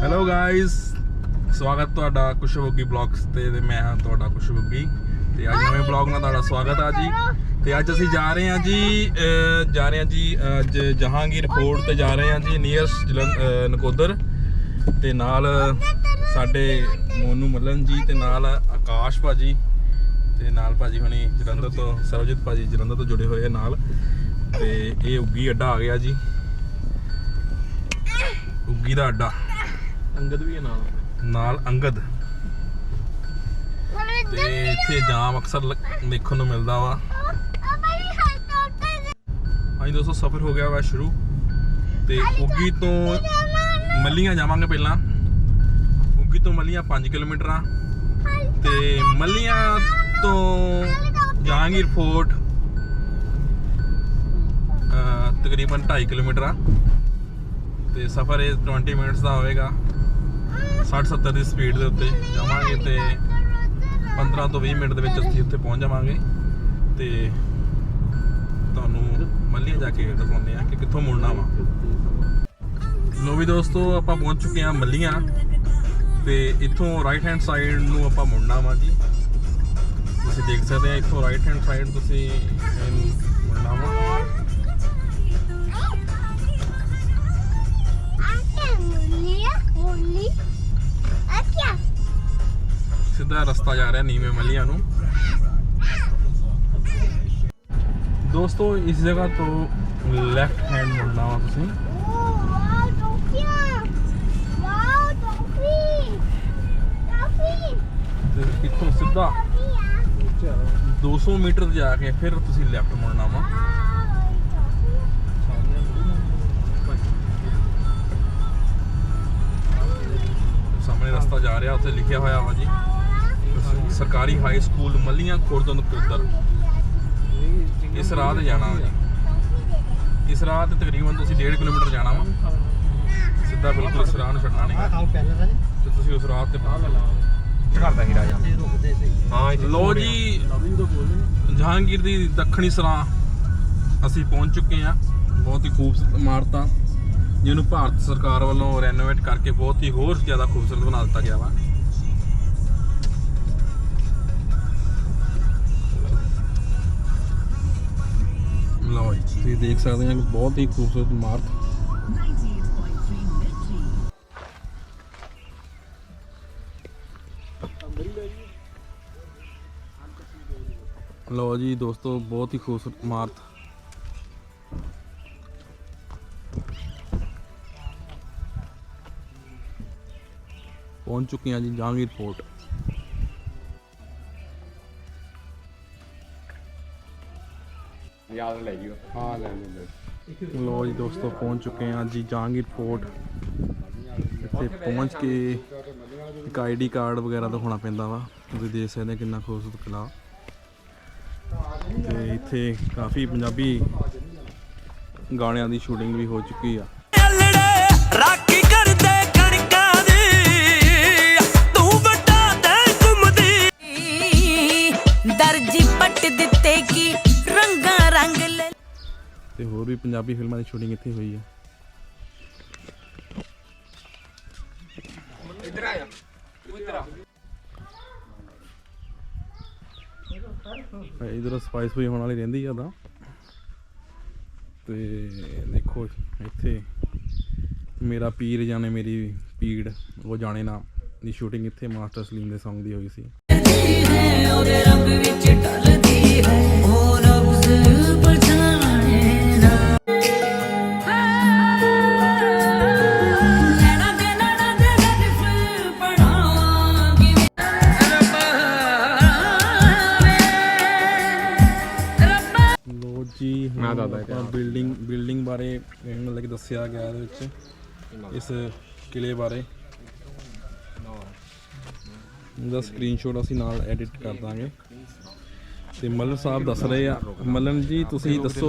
Hello guys ਸਵਾਗਤ ਤੁਹਾਡਾ ਕੁਸ਼ਵੋਗੀ blogs ਤੇ ਤੇ ਮੈਂ ਹਾਂ ਤੁਹਾਡਾ ਕੁਸ਼ਵੋਗੀ ਤੇ ਅੱਜ ਨਵੇਂ ਬਲੌਗ ਨਾਲ ਤੁਹਾਡਾ ਸਵਾਗਤ ਆ ਜੀ। ਤੇ ਅੱਜ ਅਸੀਂ ਜਾ ਰਹੇ ਹਾਂ ਜੀ ਅਹ, ਜਾ ਰਹੇ ਹਾਂ ਜੀ ਅੱਜ ਜਹਾਂਗੀਰ ਫੋਰਟ ਤੇ ਜਾ ਰਹੇ ਹਾਂ ਜੀ ਨੀਅਰ ਨਕੋਦਰ। ਤੇ ਨਾਲ ਸਾਡੇ ਮੋਨੂ ਮੱਲਨ ਜੀ ਤੇ ਨਾਲ ਆਕਾਸ਼ ਭਾਜੀ। ਤੇ ਨਾਲ ਭਾਜੀ ਹੁਣੀ ਜਲੰਧਰ ਤੋਂ ਸਰਵਜੀਤ ਭਾਜੀ ਜਲੰਧਰ ਤੋਂ ਜੁੜੇ ਹੋਏ ਆ ਨਾਲ। ਤੇ ਇਹ ਉੱਗੀ ਅੱਡਾ ਆ ਗਿਆ ਜੀ। ਉੱਗੀ ਦਾ ਅੱਡਾ। ਅੰਗਦ ਵੀ ਹੈ ਨਾਲ। ਨਾਲ ਅੰਗਦ। ਤੇ ਇੱਥੇ ਜਾਮ ਅਕਸਰ ਲ- ਦੇਖਣ ਨੂੰ ਮਿਲਦਾ ਵਾ। ਹਾਂਜੀ ਦੋਸਤੋ ਸਫ਼ਰ ਹੋ ਗਿਆ ਵਾ ਸ਼ੁਰੂ। ਤੇ ਉੱਗੀ ਤੋਂ ਮੱਲੀਆਂ ਜਾਵਾਂਗੇ ਪਹਿਲਾਂ। ਉੱਗੀ ਤੋਂ ਮੱਲੀਆਂ 5 ਕਿਲੋਮੀਟਰ ਆ। ਤੇ ਮੱਲੀਆਂ ਤੋਂ ਜਹਾਂਗੀਰ ਫੋਰਟ ਅਹ, ਤਕਰੀਬਨ 2.5 ਕਿਲੋਮੀਟਰ ਆ। ਤੇ ਸਫ਼ਰ ਇਹ 20 ਮਿੰਟਸ ਦਾ ਹੋਵੇਗਾ। 60 70 ਦੀ ਸਪੀਡ ਦੇ ਉੱਤੇ ਜਾਵਾਂਗੇ ਤੇ 15 ਤੋਂ 20 ਮਿੰਟ ਦੇ ਵਿੱਚ ਅਸੀਂ ਉੱਥੇ ਪਹੁੰਚ ਜਾਵਾਂਗੇ। ਤੇ ਤੁਹਾਨੂੰ ਮੱਲੀਆਂ ਜਾ ਕੇ ਦਿਖਾਉਂਦੇ ਆ ਕਿ ਕਿੱਥੋਂ ਮੁੜਨਾ ਵਾ। ਲੋ ਵੀ ਦੋਸਤੋ, ਆਪਾਂ ਪਹੁੰਚ ਚੁੱਕੇ ਆ ਮੱਲੀਆਂ। ਤੇ ਇੱਥੋਂ ਰਾਈਟ ਹੈਂਡ ਸਾਈਡ ਨੂੰ ਆਪਾਂ ਮੁੜਨਾ ਵਾ ਜੀ। ਤੁਸੀਂ ਦੇਖ ਸਕਦੇ ਆ, ਇੱਥੋਂ ਰਾਈਟ ਹੈਂਡ ਸਾਈਡ ਤੁਸੀਂ ਮੁੜਨਾ ਵਾ। ਸਿੱਧਾ ਰਸਤਾ ਜਾ ਰਿਹਾ ਨੀਵੇਂ ਮੱਲੀਆਂ ਨੂੰ। ਦੋਸਤੋ ਇਸ ਜਗ੍ਹਾ ਤੋਂ ਲੈਫਟ ਹੈਂਡ ਮੁੜਨਾ ਵਾ ਤੁਸੀਂ। ਇੱਥੋਂ ਸਿੱਧਾ 200 ਮੀਟਰ ਜਾ ਕੇ ਫਿਰ ਤੁਸੀਂ ਲੈਫਟ ਮੁੜਨਾ ਵਾ। ਸਾਹਮਣੇ ਰਸਤਾ ਜਾ ਰਿਹਾ ਉੱਥੇ ਲਿਖਿਆ ਹੋਇਆ ਵਾ ਜੀ। ਸਰਕਾਰੀ ਹਾਈ ਸਕੂਲ ਮੱਲੀਆਂ ਖੁਰਦ ਨਕੋਦਰ ਇਸ ਰਾਹ ਤੇ ਜਾਣਾ ਵਾ ਜੀ। ਇਸ ਰਾਹ ਤੇ ਤਕਰੀਬਨ ਤੁਸੀਂ 1.5 ਕਿਲੋਮੀਟਰ ਜਾਣਾ ਵਾ। ਸਿੱਧਾ ਬਿਲਕੁਲ ਇਸ ਰਾਹ ਨੂੰ ਛੱਡਣਾ ਨਹੀਂ। ਤੇ ਤੁਸੀਂ ਉਸ ਰਾਹ ਤੇ ਪਹੁੰਚ। ਜਾਣਾ। ਕਰਦਾ ਹੀ ਰਾਜਾ ਹਾਂ ਲੋ ਜੀ ਜਹਾਂਗੀਰ ਦੀ ਦੱਖਣੀ ਸਰਾਂ ਅਸੀਂ ਪਹੁੰਚ ਚੁੱਕੇ ਹਾਂ। ਬਹੁਤ ਹੀ ਖੂਬਸੂਰਤ ਇਮਾਰਤ। ਆ ਜਿਹਨੂੰ ਭਾਰਤ ਸਰਕਾਰ ਵੱਲੋਂ ਰੈਨੋਵੇਟ ਕਰਕੇ ਬਹੁਤ ਹੀ ਹੋਰ ਜ਼ਿਆਦਾ ਖੂਬਸੂਰਤ ਬਣਾ ਦਿੱਤਾ ਗਿਆ ਵਾ। ਲਓ ਜੀ, ਤੁਸੀਂ ਦੇਖ ਸਕਦੇ ਹੋ ਕਿ ਬਹੁਤ ਹੀ ਖੂਬਸੂਰਤ ਇਮਾਰਤ। ਲਓ ਜੀ, ਦੋਸਤੋ, ਬਹੁਤ ਹੀ ਖੂਬਸੂਰਤ ਇਮਾਰਤ। ਪਹੁੰਚ ਚੁੱਕੇ ਹਾਂ ਜੀ ਜਹਾਂਗੀਰ ਫੋਰਟ। ਯਾਦ ਲੈ ਜਿਓ ਹਾਂ ਲੈ ਲੈ ਲੋ ਜੀ ਦੋਸਤੋ ਪਹੁੰਚ ਚੁੱਕੇ ਹਾਂ ਜੀ ਜਹਾਂਗੀਰ ਫੋਰਟ। ਇੱਥੇ ਪਹੁੰਚ ਕੇ ਇੱਕ ਆਈਡੀ ਕਾਰਡ ਵਗੈਰਾ ਦਿਖਾਉਣਾ ਪੈਂਦਾ ਵਾ। ਤੁਸੀਂ ਦੇਖ ਸਕਦੇ ਕਿੰਨਾ ਖੂਬਸੂਰਤ ਕਿਲਾ ਤੇ ਇੱਥੇ ਕਾਫੀ ਪੰਜਾਬੀ ਗਾਣਿਆਂ ਦੀ ਸ਼ੂਟਿੰਗ ਵੀ ਹੋ ਚੁੱਕੀ ਆ। ਦਰਜੀ ਪੱਟ ਦਿੱਤੇ ਕੀ? ਰੰਗਾਂ ਰੰਗ ਲੈ ਤੇ ਹੋਰ ਵੀ ਪੰਜਾਬੀ ਫਿਲਮਾਂ ਦੀ ਸ਼ੂਟਿੰਗ ਇੱਥੇ ਹੋਈ ਹੈ ਇੱਧਰ ਆ ਜਾ। ਇੱਧਰ ਆ। ਇਧਰ ਸਪਾਈਸ ਹੋਈ ਹੋਣ ਵਾਲੀ ਰਹਿੰਦੀ ਆ ਤਾਂ। ਤੇ ਦੇਖੋ ਇੱਥੇ ਮੇਰਾ ਪੀਰ ਜਾਣੇ ਮੇਰੀ ਪੀੜ ਉਹ ਜਾਣੇ ਨਾ ਦੀ ਸ਼ੂਟਿੰਗ ਇੱਥੇ ਮਾਸਟਰ ਸਲੀਮ ਦੇ Song ਦੀ ਹੋਈ ਸੀ। ਮੈਂ ਦੱਸਦਾ ਆਪਾਂ ਬਿਲਡਿੰਗ ਬਿਲਡਿੰਗ ਬਾਰੇ ਮਤਲਬ ਕਿ ਦੱਸਿਆ ਗਿਆ ਇਹਦੇ ਵਿੱਚ ਇਸ ਕਿਲੇ ਬਾਰੇ। ਦਾ ਸਕਰੀਨਸ਼ਾਟ ਅਸੀਂ ਨਾਲ ਐਡਿਟ ਕਰ ਦਾਂਗੇ। ਤੇ ਮੱਲਨ ਸਾਹਿਬ ਦੱਸ ਰਹੇ ਆ। ਮੱਲਨ ਜੀ ਤੁਸੀਂ ਦੱਸੋ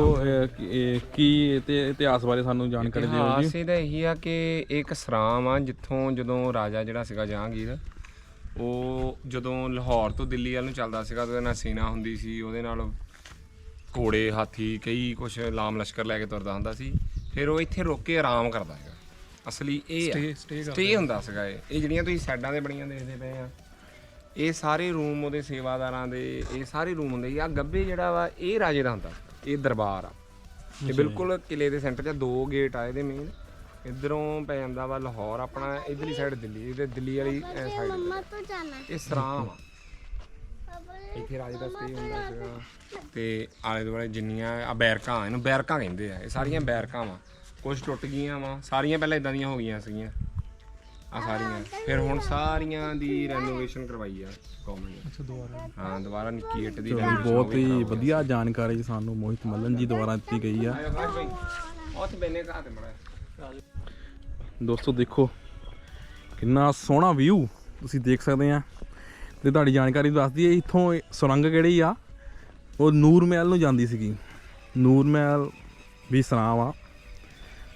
ਕਿ- ਤੇ ਇਤਿਹਾਸ ਬਾਰੇ ਸਾਨੂੰ ਜਾਣਕਾਰੀ ਦਿਓ ਇਤਿਹਾਸ ਜੀ ਇਹਦਾ ਇਹੀ ਆ ਕਿ ਇੱਕ ਸਰਾਮ ਆ ਜਿੱਥੋਂ ਜਦੋਂ ਰਾਜਾ ਜਿਹੜਾ ਸੀਗਾ ਜਹਾਂਗੀਰ ਉਹ ਜਦੋਂ ਲਾਹੌਰ ਤੋਂ ਦਿੱਲੀ ਵੱਲ ਨੂੰ ਚੱਲਦਾ ਸੀਗਾ ਉਹਦੇ ਨਾਲ ਸੈਨਾ ਹੁੰਦੀ ਸੀ ਉਹਦੇ ਨਾਲ ਘੋੜੇ ਹਾਥੀ ਕਈ ਕੁਝ ਲਾਮ ਲਸ਼ਕਰ ਲੈ ਕੇ ਤੁਰਦਾ ਹੁੰਦਾ ਸੀ। ਫਿਰ ਉਹ ਇੱਥੇ ਰੁਕ ਕੇ ਆਰਾਮ ਕਰਦਾ ਹੈਗਾ ਅਸਲੀ ਇਹ ਕਰਦੇ ਸਟੇ ਹੁੰਦਾ ਸੀਗਾ ਇਹ। ਇਹ ਜਿਹੜੀਆਂ ਤੁਸੀਂ ਸਾਈਡਾਂ ਤੇ ਬਣੀਆਂ ਦੇਖਦੇ ਪਏ ਆ ਇਹ ਸਾਰੇ ਰੂਮ ਉਹਦੇ ਸੇਵਾਦਾਰਾਂ ਦੇ ਇਹ ਸਾਰੇ ਰੂਮ ਹੁੰਦੇ ਆ ਗੱਬੇ ਜਿਹੜਾ ਵਾ ਇਹ ਰਾਜੇ ਦਾ ਹੁੰਦਾ। ਇਹ ਦਰਬਾਰ ਆ। ਇਹ ਬਿਲਕੁਲ ਕਿਲੇ ਦੇ ਸੈਂਟਰ 'ਚ ਦੋ ਗੇਟ ਆ ਇਹਦੇ ਮੇਨ ਇਧਰੋਂ ਪੈ ਜਾਂਦਾ ਵਾ ਲਾਹੌਰ ਆਪਣਾ ਇਧਰਲੀ ਸਾਈਡ ਦਿੱਲੀ ਇਹਦੇ ਦਿੱਲੀ ਵਾਲੀ ਸਾਈਡ ਮੰਮਾ ਇਹ ਸਰਾਮ ਆ। ਇੱਥੇ ਰਾਜੇ ਦਾ ਸਟੇ ਹੁੰਦਾ ਸੀਗਾ। ਤੇ ਆਲੇ ਦੁਆਲੇ ਜਿੰਨੀਆਂ ਆ ਬੈਰਕਾਂ ਇਹਨੂੰ ਬੈਰਕਾਂ ਕਹਿੰਦੇ ਆ। ਇਹ ਸਾਰੀਆਂ ਬੈਰਕਾਂ ਵਾ। ਕੁਝ ਟੁੱਟ ਗਈਆਂ ਵਾ। ਸਾਰੀਆਂ ਪਹਿਲਾਂ ਇਦਾਂ ਦੀਆਂ ਹੋ ਗਈਆਂ ਸੀਗੀਆਂ। ਆ ਸਾਰੀਆਂ। ਫਿਰ ਹੁਣ ਸਾਰੀਆਂ ਦੀ ਰੈਨੋਵੇਸ਼ਨ ਕਰਵਾਈ ਆ ਗਵਰਨਮੈਂਟ ਅੱਛਾ ਦੁਬਾਰਾ। ਹਾਂ ਦੁਬਾਰਾ ਨਿੱਕੀ ਇੱਟ ਦੀ ਚਲੋ renovation ਬਹੁਤ ਹੋ ਵਧੀਆ ਜਾਣਕਾਰੀ ਸਾਨੂੰ ਮੋਹਿਤ ਮੱਲਨ ਜੀ ਦੁਆਰਾ ਦਿੱਤੀ ਗਈ ਆ। ਆਇਓ ਭਾਈ ਉੱਥੇ ਬੈਨੇ ਕਾ ਤੇ ਮੜਾ। ਦੋਸਤੋ ਦੇਖੋ ਕਿੰਨਾ ਸੋਹਣਾ ਵਿਊ ਤੁਸੀਂ ਦੇਖ ਸਕਦੇ ਆ। ਤੇ ਤੁਹਾਡੀ ਜਾਣਕਾਰੀ ਦੱਸ ਦਈਏ ਇੱਥੋਂ ਇਹ ਸੁਰੰਗ ਕਿਹੜੀ ਆ? ਉਹ ਨੂਰ ਮਹਿਲ ਨੂੰ ਜਾਂਦੀ ਸੀਗੀ। ਨੂਰ ਮਹਿਲ ਵੀ ਸਰਾਂ ਆ।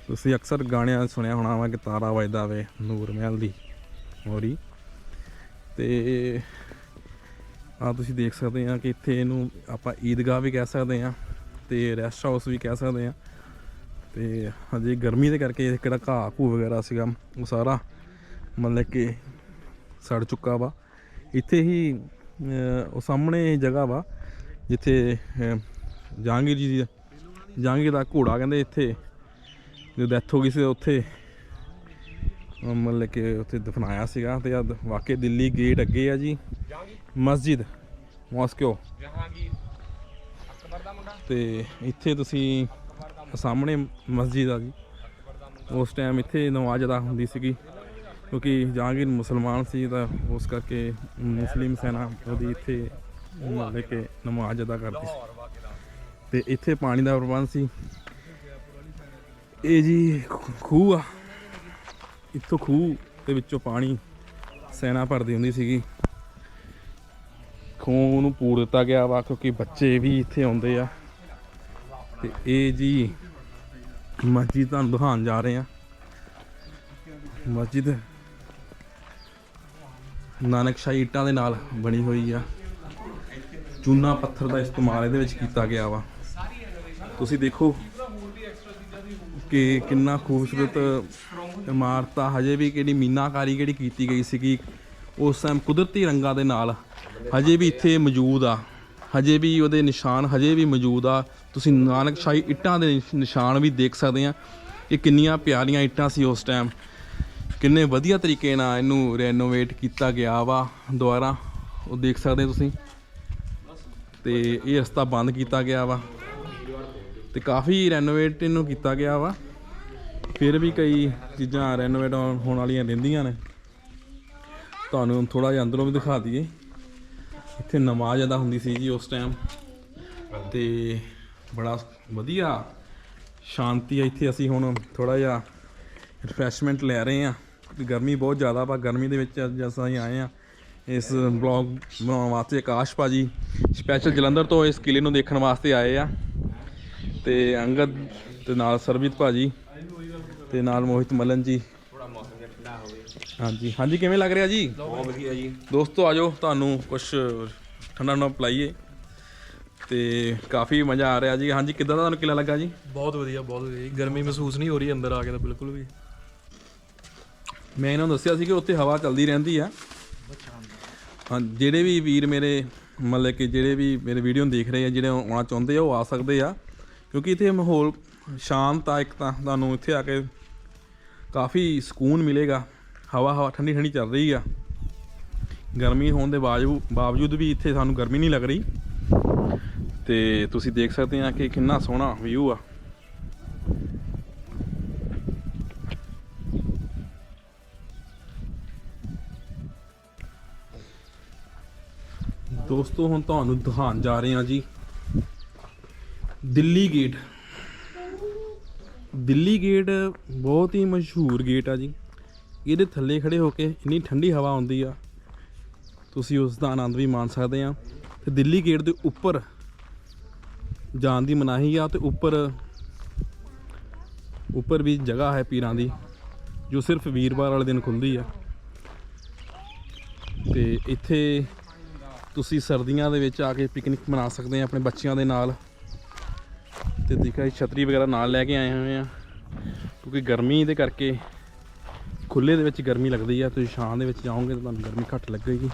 ਤੁਸੀਂ ਅਕਸਰ ਗਾਣਿਆਂ ਸੁਣਿਆ ਹੋਣਾ ਵਾ ਕਿ ਤਾਰਾ ਵਜਦਾ ਵੇ ਨੂਰ ਮਹਿਲ ਦੀ ਹੋਰੀ ਤੇ ਆ ਤੁਸੀਂ ਦੇਖ ਸਕਦੇ ਆ ਕਿ ਇੱਥੇ ਇਹਨੂੰ ਆਪਾਂ ਈਦਗਾਹ ਵੀ ਕਹਿ ਸਕਦੇ ਆ ਤੇ ਰੈਸਟ ਹਾਊਸ ਵੀ ਕਹਿ ਸਕਦੇ ਆ। ਤੇ ਹਜੇ ਗਰਮੀ ਦੇ ਕਰਕੇ ਇਹ ਕਿਹੜਾ ਘਾਹ ਘੂ ਵਗੈਰਾ ਸੀਗਾ, ਉਹ ਸਾਰਾ ਮਤਲਬ ਕਿ ਸੜ ਚੁੱਕਾ ਵਾ। ਇੱਥੇ ਹੀ ਉਹ ਸਾਹਮਣੇ ਜਗ੍ਹਾ ਵਾ, ਜਿੱਥੇ ਜਹਾਂਗੀਰ ਜੀ ਜਹਾਂਗੀਰ ਦਾ ਘੋੜਾ ਕਹਿੰਦੇ ਇੱਥੇ ਜਦੋਂ ਡੈਥ ਹੋ ਗਈ ਸੀ ਉੱਥੇ ਮਤਲਬ ਕਿ ਉੱਥੇ ਦਫਨਾਇਆ ਸੀਗਾ ਤੇ ਜਦ ਵਾਕਈ ਦਿੱਲੀ ਗੇਟ ਅੱਗੇ ਆ ਜੀ। ਮਸਜਿਦ, ਮੋਸਕੋ। ਜਹਾਂਗੀਰ ਤੇ ਇੱਥੇ ਤੁਸੀਂ ਸਾਹਮਣੇ ਮਸਜਿਦ ਆ ਜੀ। ਉਸ ਟਾਈਮ ਇੱਥੇ ਨਮਾਜ਼ ਅਦਾ ਹੁੰਦੀ ਸੀਗੀ, ਕਿਉਂਕਿ ਜਹਾਂਗੀਰ ਮੁਸਲਮਾਨ ਸੀ ਤਾਂ ਉਸ ਕਰਕੇ ਮੁਸਲਿਮ ਸੈਨਾ ਉਹਦੀ ਇੱਥੇ ਮਤਲਬ ਕਿ ਨਮਾਜ਼ ਅਦਾ ਕਰਦੀ ਸੀ। ਤੇ ਇੱਥੇ ਪਾਣੀ ਦਾ ਪ੍ਰਬੰਧ ਸੀ। ਇਹ ਜੀ ਖੂਹ ਆ। ਇੱਥੋਂ ਖੂਹ ਦੇ ਵਿੱਚੋਂ ਪਾਣੀ ਸੈਨਾ ਭਰਦੀ ਹੁੰਦੀ ਸੀਗੀ। ਖੂਹ ਨੂੰ ਪੂਰ ਦਿੱਤਾ ਗਿਆ ਵਾ ਕਿਉਂਕਿ ਬੱਚੇ ਵੀ ਇੱਥੇ ਆਉਂਦੇ ਆ। ਤੇ ਇਹ ਜੀ ਮਸਜਿਦ ਤੁਹਾਨੂੰ ਦਿਖਾਉਣ ਜਾ ਰਹੇ ਆ। ਮਸਜਿਦ ਨਾਨਕਸ਼ਾਹੀ ਇੱਟਾਂ ਦੇ ਨਾਲ ਬਣੀ ਹੋਈ ਆ। ਚੂਨਾ ਪੱਥਰ ਦਾ ਇਸਤੇਮਾਲ ਇਹਦੇ ਵਿੱਚ ਕੀਤਾ ਗਿਆ ਵਾ। ਤੁਸੀਂ ਦੇਖੋ ਕਿ ਕਿੰਨਾ ਖੂਬਸੂਰਤ ਇਮਾਰਤ ਆ। ਹਜੇ ਵੀ ਕਿਹੜੀ ਮੀਨਾਕਾਰੀ ਕਿਹੜੀ ਕੀਤੀ ਗਈ ਸੀਗੀ, ਉਸ ਟਾਈਮ ਕੁਦਰਤੀ ਰੰਗਾਂ ਦੇ ਨਾਲ ਹਜੇ ਵੀ ਇੱਥੇ ਮੌਜੂਦ ਆ। ਹਜੇ ਵੀ ਉਹਦੇ ਨਿਸ਼ਾਨ ਹਜੇ ਵੀ ਮੌਜੂਦ ਆ। ਤੁਸੀਂ ਨਾਨਕਸ਼ਾਹੀ ਇੱਟਾਂ ਦੇ ਨਿਸ਼- ਨਿਸ਼ਾਨ ਵੀ ਦੇਖ ਸਕਦੇ ਆ। ਇਹ ਕਿੰਨੀਆਂ ਪਿਆਰੀਆਂ ਇੱਟਾਂ ਸੀ ਉਸ ਟਾਈਮ ਕਿੰਨੇ ਵਧੀਆ ਤਰੀਕੇ ਨਾਲ ਇਹਨੂੰ ਰੈਨੋਵੇਟ ਕੀਤਾ ਗਿਆ ਵਾ। ਦੁਬਾਰਾ ਉਹ ਦੇਖ ਸਕਦੇ ਤੁਸੀਂ। ਤੇ ਇਹ ਰਸਤਾ ਬੰਦ ਕੀਤਾ ਗਿਆ ਵਾ। ਤੇ ਕਾਫੀ ਰੈਨੋਵੇਟ ਇਹਨੂੰ ਕੀਤਾ ਗਿਆ ਵਾ। ਫਿਰ ਵੀ ਕਈ ਚੀਜ਼ਾਂ ਰੈਨੋਵੇਟ ਹੋਣ ਵਾਲੀਆਂ ਰਹਿੰਦੀਆਂ ਨੇ। ਤੁਹਾਨੂੰ ਥੋੜਾ ਜਿਹਾ ਅੰਦਰੋਂ ਵੀ ਦਿਖਾ ਦਈਏ। ਇੱਥੇ ਨਮਾਜ਼ ਅਦਾ ਹੁੰਦੀ ਸੀ ਜੀ ਉਸ ਟਾਈਮ ਤੇ ਬੜਾ ਵਧੀਆ ਸ਼ਾਂਤੀ ਹੈ ਇੱਥੇ ਅਸੀਂ ਹੁਣ ਥੋੜਾ ਜਿਹਾ ਰਿਫਰੈਸ਼ਮੈਂਟ ਲੈ ਰਹੇ ਹਾਂ। ਗਰਮੀ ਬਹੁਤ ਜ਼ਿਆਦਾ ਵਾ। ਗਰਮੀ ਦੇ ਵਿੱਚ ਅੱਜ ਅਸੀਂ ਆਏ ਆ ਇਸ ਬਲੌਗ ਬਣਾਉਣ ਵਾਸਤੇ ਆਕਾਸ਼ ਭਾਜੀ ਸਪੈਸ਼ਲ ਜਲੰਧਰ ਤੋਂ ਇਸ ਕਿਲੇ ਨੂੰ ਦੇਖਣ ਵਾਸਤੇ ਆਏ ਆ। ਤੇ ਅੰਗਦ ਤੇ ਨਾਲ ਸਰਬਜੀਤ ਭਾਜੀ ਤੇ ਨਾਲ ਮੋਹਿਤ ਮਲਨ ਜੀ। ਹਾਂਜੀ। ਹਾਂਜੀ ਕਿਵੇਂ ਲੱਗ ਰਿਹਾ ਜੀ? ਬਹੁਤ ਵਧੀਆ ਜੀ। ਦੋਸਤੋ ਆਜੋ ਤੁਹਾਨੂੰ ਕੁਝ ਠੰਡਾ ਠੰਡਾ ਪਲਾਈਏ। ਤੇ ਕਾਫੀ ਮਜ਼ਾ ਆ ਰਿਹਾ ਜੀ। ਹਾਂਜੀ ਕਿੱਦਾਂ ਦਾ ਤੁਹਾਨੂੰ ਕਿਲਾ ਲੱਗਾ ਜੀ? ਬਹੁਤ ਵਧੀਆ ਬਹੁਤ ਵਧੀਆ। ਗਰਮੀ ਮਹਿਸੂਸ ਨਹੀਂ ਹੋ ਰਹੀ ਅੰਦਰ ਆ ਕੇ ਤਾਂ ਬਿਲਕੁਲ ਵੀ। ਮੈਂ ਇਹਨਾਂ ਨੂੰ ਦੱਸਿਆ ਸੀ ਕਿ ਉੱਥੇ ਹਵਾ ਚੱਲਦੀ ਰਹਿੰਦੀ ਆ। ਹਾਂ ਜਿਹੜੇ ਵੀ ਵੀਰ ਮੇਰੇ ਮਤਲਬ ਕਿ ਜਿਹੜੇ ਵੀ ਮੇਰੇ ਵੀਡੀਓ ਨੂੰ ਦੇਖ ਰਹੇ ਆ ਜਿਹੜੇ ਆਉਣਾ ਚਾਹੁੰਦੇ ਆ ਉਹ ਆ ਸਕਦੇ ਆ। ਕਿਉਂਕਿ ਇੱਥੇ ਮਾਹੌਲ ਸ਼ਾਂਤ ਆ, ਇੱਕ ਤਾਂ ਤੁਹਾਨੂੰ ਇੱਥੇ ਆ ਕੇ ਕਾਫੀ ਸਕੂਨ ਮਿਲੇਗਾ, ਹਵਾ ਹਵਾ ਠੰਡੀ ਠੰਡੀ ਚੱਲ ਰਹੀ ਆ। ਗਰਮੀ ਹੋਣ ਦੇ ਬਾਵਜੂਦ ਬਾਵਜੂਦ ਵੀ ਇੱਥੇ ਸਾਨੂੰ ਗਰਮੀ ਨਹੀਂ ਲੱਗ ਰਹੀ। ਤੇ ਤੁਸੀਂ ਦੇਖ ਸਕਦੇ ਆ ਕਿ ਕਿੰਨਾ ਸੋਹਣਾ ਵਿਊ ਆ। ਦੋਸਤੋ, ਹੁਣ ਤੁਹਾਨੂੰ ਦਿਖਾਉਣ ਜਾ ਰਹੇ ਹਾਂ ਜੀ। ਦਿੱਲੀ ਗੇਟ ਦਿੱਲੀ ਗੇਟ ਬਹੁਤ ਹੀ ਮਸ਼ਹੂਰ ਗੇਟ ਆ ਜੀ। ਇਹਦੇ ਥੱਲੇ ਖੜੇ ਹੋ ਕੇ ਇੰਨੀ ਠੰਡੀ ਹਵਾ ਆਉਂਦੀ ਆ, ਤੁਸੀਂ ਉਸ ਦਾ ਆਨੰਦ ਵੀ ਮਾਣ ਸਕਦੇ ਆ। ਤੇ ਦਿੱਲੀ ਗੇਟ ਦੇ ਉੱਪਰ ਜਾਣ ਦੀ ਮਨਾਹੀ ਆ ਤੇ ਉੱਪਰ ਉੱਪਰ ਵੀ ਜਗ੍ਹਾ ਹੈ ਪੀਰਾਂ ਦੀ, ਜੋ ਸਿਰਫ ਵੀਰਵਾਰ ਵਾਲੇ ਦਿਨ ਖੁੱਲਦੀ ਆ। ਤੇ ਇੱਥੇ ਤੁਸੀਂ ਸਰਦੀਆਂ ਦੇ ਵਿੱਚ ਆ ਕੇ ਪਿਕਨਿਕ ਮਨਾ ਸਕਦੇ ਆ ਆਪਣੇ ਬੱਚਿਆਂ ਦੇ ਨਾਲ। ਤੇ ਦੇਖਿਆ ਛਤਰੀ ਵਗੈਰਾ ਨਾਲ ਲੈ ਕੇ ਆਏ ਹੋਏ ਆ। ਕਿਉਂਕਿ ਗਰਮੀ ਦੇ ਕਰਕੇ ਖੁੱਲੇ ਦੇ ਵਿੱਚ ਗਰਮੀ ਲੱਗਦੀ ਆ। ਤੁਸੀਂ ਛਾਂ ਦੇ ਵਿੱਚ ਜਾਓਗੇ ਤਾਂ ਤੁਹਾਨੂੰ ਗਰਮੀ ਘੱਟ ਲੱਗੇਗੀ।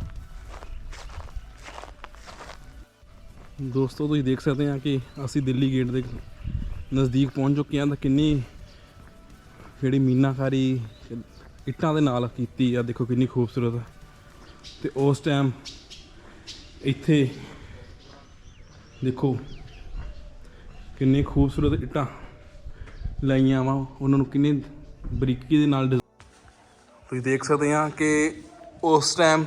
ਦੋਸਤੋ, ਤੁਸੀਂ ਦੇਖ ਸਕਦੇ ਆ ਕਿ ਅਸੀਂ ਦਿੱਲੀ ਗੇਟ ਦੇ ਨਜ਼ਦੀਕ ਪਹੁੰਚ ਚੁੱਕੇ ਹਾਂ ਤਾਂ ਕਿੰਨੀ ਜਿਹੜੀ ਮੀਨਾਕਾਰੀ ਇੱਟਾਂ ਦੇ ਨਾਲ ਕੀਤੀ ਆ। ਦੇਖੋ ਕਿੰਨੀ ਖੂਬਸੂਰਤ। ਆ। ਤੇ ਉਸ ਟਾਈਮ ਇੱਥੇ ਦੇਖੋ ਕਿੰਨੇ ਖੂਬਸੂਰਤ ਇੱਟਾਂ ਲਾਈਆਂ ਵਾ, ਉਹਨਾਂ ਨੂੰ ਕਿੰਨੀ ਬਰੀਕੀ ਦੇ ਨਾਲ ਡਿਜ਼- ਤੁਸੀਂ ਦੇਖ ਸਕਦੇ ਆ ਕਿ ਉਸ ਟਾਈਮ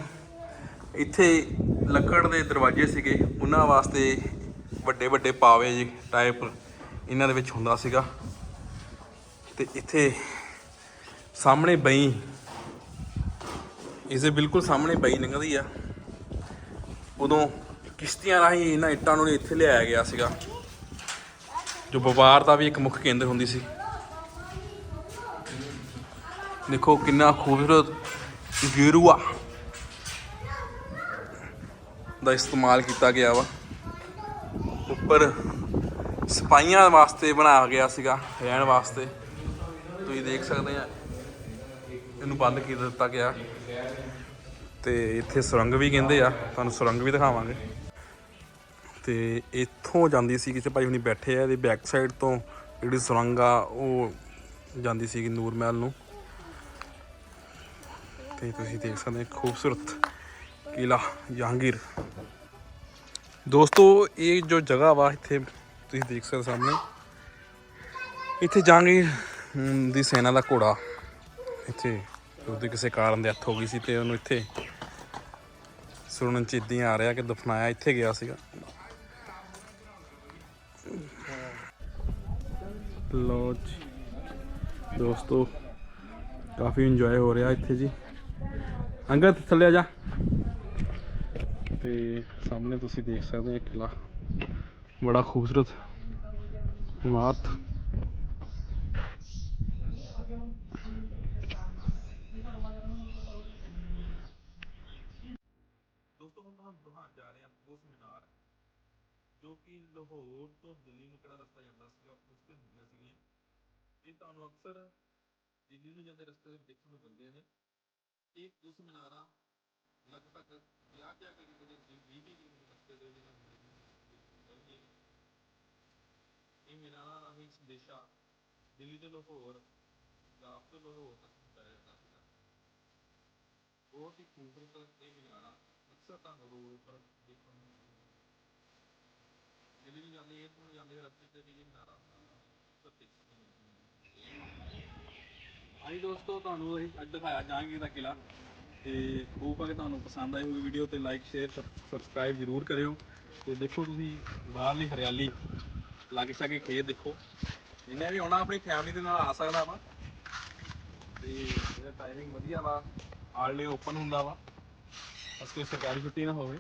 ਇੱਥੇ ਲੱਕੜ ਦੇ ਦਰਵਾਜ਼ੇ ਸੀਗੇ, ਉਹਨਾਂ ਵਾਸਤੇ ਵੱਡੇ ਵੱਡੇ ਪਾਵੇ ਜੀ ਟਾਈਪ ਇਹਨਾਂ ਦੇ ਵਿੱਚ ਹੁੰਦਾ ਸੀਗਾ। ਤੇ ਇੱਥੇ ਸਾਹਮਣੇ ਬਈ, ਇਸੇ ਬਿਲਕੁਲ ਸਾਹਮਣੇ ਬਈ ਲੰਘਦੀ ਆ। ਉਦੋਂ ਕਿਸ਼ਤੀਆਂ ਰਾਹੀਂ ਇਹਨਾਂ ਇੱਟਾਂ ਨੂੰ ਇੱਥੇ ਲਿਆਇਆ ਗਿਆ ਸੀਗਾ। ਜੋ ਵਪਾਰ ਦਾ ਵੀ ਇੱਕ ਮੁੱਖ ਕੇਂਦਰ ਹੁੰਦੀ ਸੀ। ਦੇਖੋ ਕਿੰਨਾ ਖੂਬਸੂਰਤ ਗੇਰੂਆ ਦਾ ਇਸਤੇਮਾਲ ਕੀਤਾ ਗਿਆ ਵਾ। ਉੱਪਰ ਸਪਾਈਆਂ ਵਾਸਤੇ ਬਣਾਇਆ ਗਿਆ ਸੀਗਾ, ਰਹਿਣ ਵਾਸਤੇ। ਤੁਸੀਂ ਦੇਖ ਸਕਦੇ ਆ, ਇਹਨੂੰ ਬੰਦ ਕੀ ਦਿੱਤਾ ਗਿਆ। ਤੇ ਇੱਥੇ ਸੁਰੰਗ ਵੀ ਕਹਿੰਦੇ ਆ, ਤੁਹਾਨੂੰ ਸੁਰੰਗ ਵੀ ਦਿਖਾਵਾਂਗੇ। ਤੇ ਇੱਥੋਂ ਜਾਂਦੀ ਸੀ ਕਿਤੇ ਭਾਈ ਹੁਣੀ ਬੈਠੇ ਆ ਇਹਦੀ ਬੈਕ ਸਾਈਡ ਤੋਂ, ਜਿਹੜੀ ਸੁਰੰਗ ਆ, ਉਹ ਜਾਂਦੀ ਸੀ ਨੂਰ ਮਹਿਲ ਨੂੰ। ਤੇ ਤੁਸੀਂ ਦੇਖ ਸਕਦੇ ਹੋ ਖੂਬਸੂਰਤ ਕਿਲਾ ਜਹਾਂਗੀਰ। ਦੋਸਤੋ, ਇਹ ਜੋ ਜਗ੍ਹਾ ਵਾ, ਇੱਥੇ ਤੁਸੀਂ ਦੇਖ ਸਕਦੇ ਸਾਹਮਣੇ। ਇੱਥੇ ਜਹਾਂਗੀਰ ਦੀ ਸੈਨਾ ਦਾ ਘੋੜਾ। ਇੱਥੇ ਉਹਦੇ ਕਿਸੇ ਕਾਰਨ ਦੇ ਹੋ ਗਈ ਸੀ ਤੇ ਉਹਨੂੰ ਇੱਥੇ ਸੁਣਨ ਚ ਇਦਾਂ ਆ ਰਿਹਾ ਕਿ ਦਫਨਾਇਆ ਇੱਥੇ ਗਿਆ ਸੀਗਾ। ਲੋ ਜੀ ਦੋਸਤੋ, ਕਾਫੀ ਇੰਜੋਏ ਹੋ ਰਿਹਾ ਇੱਥੇ ਜੀ। ਅੰਗਦ, ਥੱਲੇ ਆ ਜਾ। ਤੇ ਸਾਹਮਣੇ ਤੁਸੀਂ ਦੇਖ ਸਕਦੇ ਹੋ ਇਹ ਕਿਲਾ ਬੜਾ ਖੂਬਸੂਰਤ ਇਮਾਰਤ। ਦੋਸਤੋ, ਹੁਣ ਤੁਹਾਨੂੰ ਦਿਖਾਉਣ ਜਾ ਰਹੇ ਹਾਂ ਉਸ ਮੀਨਾਰ ਜੋ ਕਿ ਲਾਹੌਰ ਤੋਂ ਦਿੱਲੀ ਨੂੰ ਕਿਹੜਾ ਰਸਤਾ ਜਾਂਦਾ ਸੀਗਾ ਉਸ ਤੇ ਹੁੰਦੀਆਂ ਸੀਗੀਆਂ ਇਹ ਤੁਹਾਨੂੰ ਅਕਸਰ ਦਿੱਲੀ ਨੂੰ ਜਾਂਦੇ ਰਸਤੇ ਵਿੱਚ ਦੇਖਣ ਨੂੰ ਮਿਲਦੇ ਨੇ। ਇਹ ਉਸ ਮੀਨਾਰਾਂ ਲਗਭਗ 50 ਜਾਂ ਕਦੀ ਕਦੀ 20 ਵੀ ਰਸਤੇ ਦੇ ਵਿੱਚ ਇਹ ਮੀਨਾਰਾਂ ਰਾਹੀਂ ਸੰਦੇਸ਼ਾ ਦਿੱਲੀ ਤੋਂ ਲਾਹੌਰ, ਪੰਜਾਬ ਤੋਂ ਲਾਹੌਰ ਤੱਕ ਪਹੁੰਚਾਇਆ ਜਾਂਦਾ ਬਹੁਤ ਹੀ ਖੂਬਸੂਰਤ ਇਹ ਮਨਾਰਾ ਅਕਸਰ ਤੁਹਾਨੂੰ ਰੋਡ ਉੱਪਰ ਦੇਖਣ ਨੂੰ ਮਿਲਦੀਆਂ ਦਿੱਲੀ ਨੂੰ ਜਾਂਦੇ, ਇਹ ਤੋਂ ਜਾਂਦੇ ਰਸਤੇ ਤੇ ਵੀ ਇਹ ਮੀਨਾਰਾਂ ਸੱਤੇ ਹਾਂਜੀ ਦੋਸਤੋ, ਤੁਹਾਨੂੰ ਅਸੀਂ ਅੱਜ ਦਿਖਾਇਆ ਜਹਾਂਗੀਰ ਦਾ ਕਿਲਾ ਤੇ ਹੋਪ ਆ ਕਿ ਤੁਹਾਨੂੰ ਪਸੰਦ ਆਈ ਹੋਈ ਵੀਡੀਓ ਤੇ ਲਾਈਕ ਸ਼ੇਅਰ ਸਬਸਕ੍ਰਾਈਬ ਜ਼ਰੂਰ ਕਰਿਓ ਤੇ ਦੇਖੋ ਤੁਸੀਂ ਬਾਹਰਲੀ ਹਰਿਆਲੀ, ਲਾਗੇ ਛਾਗੇ ਖੇਤ ਦੇਖੋ। ਇਹਨੇ ਵੀ ਆਉਣਾ ਆਪਣੀ ਫੈਮਿਲੀ ਦੇ ਨਾਲ ਆ ਸਕਦਾ ਵਾ। ਤੇ ਇਹਦਾ ਟਾਈਮਿੰਗ ਵਧੀਆ ਵਾ ਆਲਡੇ ਓਪਨ ਹੁੰਦਾ ਵਾ। ਬਸ ਕੋਈ ਸਰਕਾਰੀ ਛੁੱਟੀ ਨਾ ਹੋਵੇ।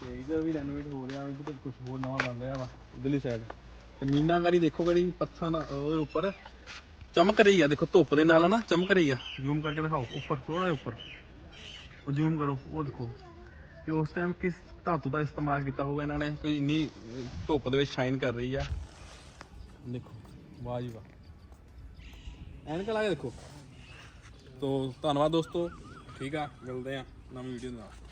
ਤੇ ਇਧਰ ਵੀ ਰੈਨੋਵੇਟ ਹੋ ਰਿਹਾ ਵੀ ਕੁਝ ਹੋਰ ਨਵਾਂ ਬਣ ਰਿਹਾ ਵਾ ਇਧਰਲੀ ਸਾਈਡ ਤੇ ਮੀਨਾਕਾਰੀ ਦੇਖੋ ਕਿਹੜੀ ਪੱਥਰਾਂ ਦਾ ਉਹਦੇ ਉੱਪਰ। ਚਮਕ ਰਹੀ ਆ, ਦੇਖੋ ਧੁੱਪ ਦੇ ਨਾਲ ਨਾ, ਚਮਕ ਰਹੀ ਆ। ਜ਼ੂਮ ਕਰਕੇ ਦਿਖਾਓ, ਉੱਪਰ ਥੋੜਾ ਜਿਹਾ ਉੱਪਰ। ਉਹ ਜ਼ੂਮ ਕਰੋ, ਉਹ ਦੇਖੋ। ਕਿ ਉਸ ਟਾਈਮ ਕਿਸ ਧਾਤੂ ਦਾ ਇਸਤੇਮਾਲ ਕੀਤਾ ਹੋਊਗਾ ਇਹਨਾਂ ਨੇ? ਕੋਈ ਇੰਨੀ ਧੁੱਪ ਦੇ ਵਿੱਚ ਸ਼ਾਈਨ ਕਰ ਰਹੀ ਆ। ਦੇਖੋ, ਵਾਹ ਜੀ ਵਾਹ। ਐਨਕ ਲਾ ਕੇ ਦੇਖੋ। ਤੋ, ਧੰਨਵਾਦ ਦੋਸਤੋ। ਠੀਕ ਆ, ਮਿਲਦੇ ਆ ਨਵੀਂ ਵੀਡੀਓ ਨਾਲ।